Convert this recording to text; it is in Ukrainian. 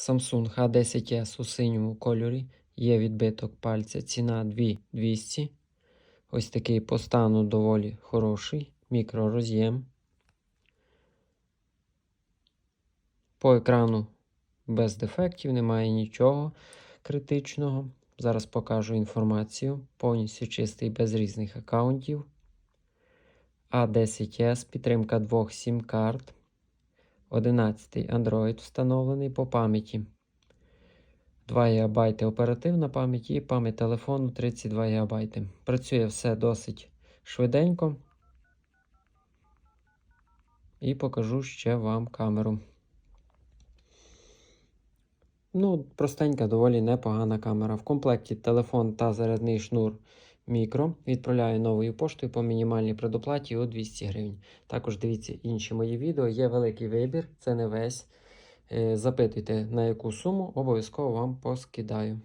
Samsung A10s у синьому кольорі. Є відбиток пальця. Ціна 2200. Ось такий по стану доволі хороший. Мікророз'єм. По екрану без дефектів, немає нічого критичного. Зараз покажу інформацію. Повністю чистий без різних аккаунтів. A10s, підтримка двох сім-карт. 11 Android встановлений по пам'яті. 2 ГБ оперативна пам'ять і пам'ять телефону 32 ГБ. Працює все досить швиденько. І покажу ще вам камеру. Ну, простенька, доволі непогана камера. В комплекті телефон та зарядний шнур мікро. Відправляю новою поштою по мінімальній предоплаті у 200 гривень. Також дивіться інші мої відео. Є великий вибір, це не весь. Е, Запитуйте, на яку суму, обов'язково вам поскидаю.